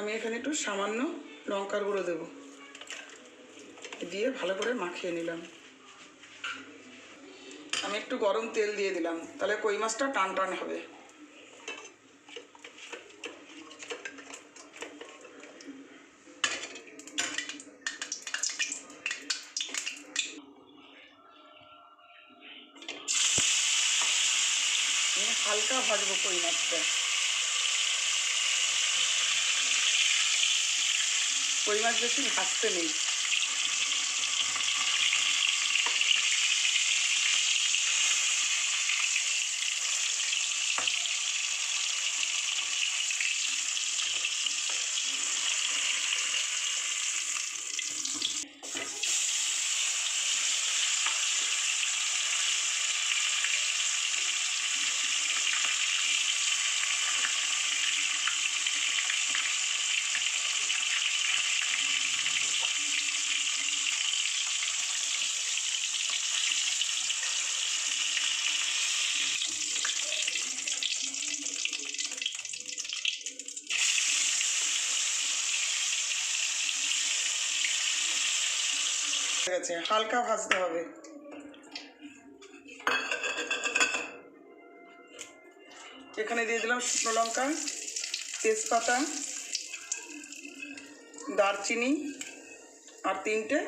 আমি এখানে একটু সামান্য লঙ্কার গুঁড়ো দেবো। দিয়ে ভালো করে মাখিয়ে নিলাম। আমি একটু গরম তেল দিয়ে দিলাম, তাহলে কই মাছটা টান টান হবে। হালকা ভাজবো কই মাছটা। কই মাছ বেশি ভাজতে নেই ঠিক আছে হালকা ভাজতে হবে। এখানে দিয়ে দিলাম শুকনো লঙ্কা, তেজপাতা, দারচিনি আর তিনটে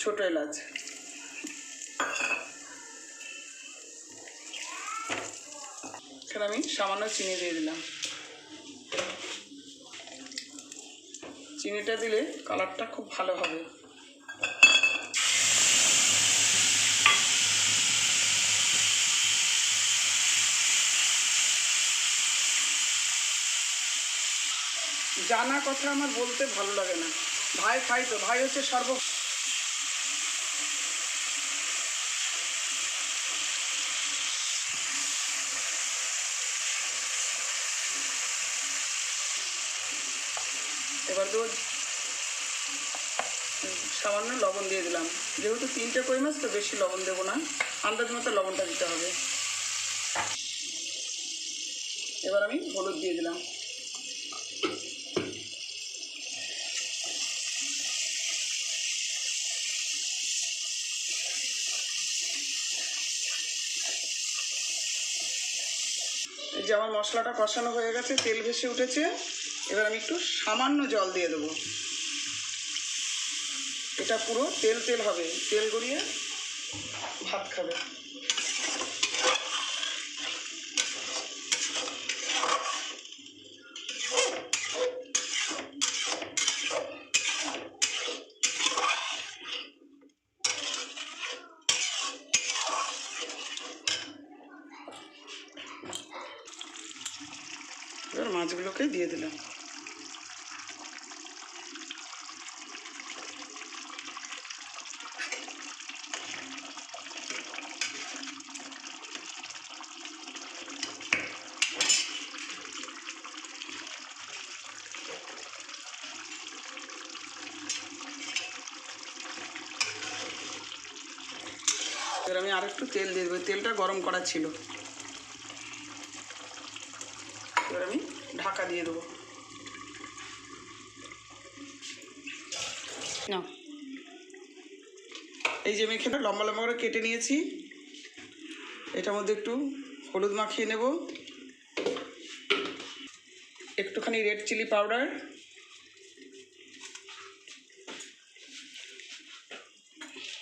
ছোটো এলাচ। এখানে আমি সামান্য চিনি দিয়ে দিলাম। চিনিটা দিলে কালারটা খুব ভালো হবে। জানা কথা আমার বলতে ভালো লাগে না। ভাই খাই তো, ভাই হচ্ছে সর্ব এবার তো সামান্য লবণ দিয়ে দিলাম। যেহেতু তিনটে কই মাছ, তো বেশি লবণ দেবো না। আন্দাজ মতো লবণটা দিতে হবে। এবার আমি হলুদ দিয়ে দিলাম। যে আমার মশলাটা কষানো হয়ে গেছে, তেল ভেসে উঠেছে। এবার আমি একটু সামান্য জল দিয়ে দেবো। এটা পুরো তেল তেল হবে। তেল গড়িয়ে ভাত খাবে এবার মাছগুলোকে দিয়ে দিলাম। এবার আমি আরেকটু তেল দিয়ে দেবো। তেলটা গরম করা ছিল এবার আমি ঢাকা দিয়ে দেবো। না এই যে মেখেটা লম্বা লম্বা করে কেটে নিয়েছি। এটার মধ্যে একটু হলুদ মাখিয়ে নেব। একটুখানি রেড চিলি পাউডার।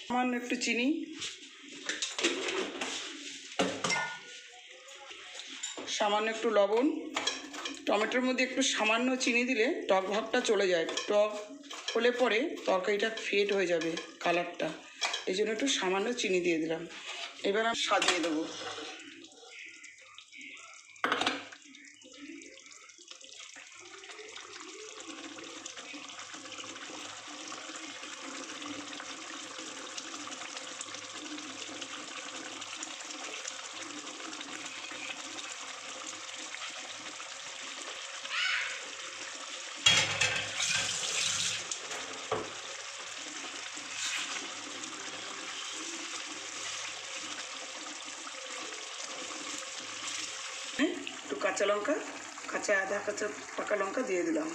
সামান্য একটু চিনি। সামান্য একটু লবণ। টমেটোর মধ্যে একটু সামান্য চিনি দিলে টক ভাবটা চলে যায়। টক হলে পরে তরকারিটা ফেট হয়ে যাবে কালারটা এই জন্য একটু সামান্য চিনি দিয়ে দিলাম। এবার আমি সাজিয়ে দেবো। কাঁচা লঙ্কা, কাঁচা আদা, কাঁচা পাকা লঙ্কা দিয়ে দিলাম।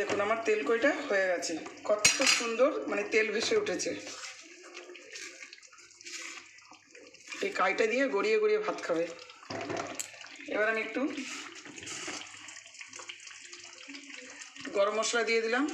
দেখুন, আমার তেল কইটা হয়ে গেছে। কত সুন্দর মানে তেল ভেসে উঠেছে। এই কাইটা দিয়ে গড়িয়ে গড়িয়ে ভাত খাবে। এবার আমি একটু গরম মশলা দিয়ে দিলাম।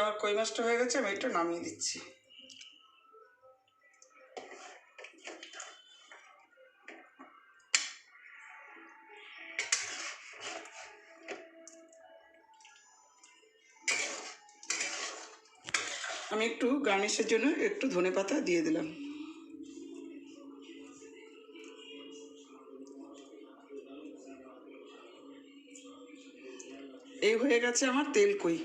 আমার কই মাছটা হয়ে গেছে, আমি এটা নামিয়ে দিচ্ছি। আমি একটু গার্নিশের জন্য একটু ধনে পাতা দিয়ে দিলাম। এই হয়ে গেছে আমার তেল কই।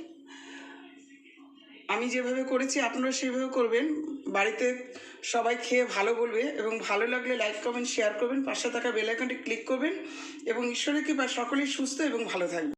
আমি যেভাবে করেছি, আপনারা সেভাবে করবেন। বাড়িতে সবাই খেয়ে ভালো বলবে এবং ভালো লাগলে লাইক কমেন্ট শেয়ার করবেন। পাশে থাকা বেল আইকনটি ক্লিক করবেন এবং ঈশ্বরের কৃপায় সকলেই সুস্থ এবং ভালো থাকবে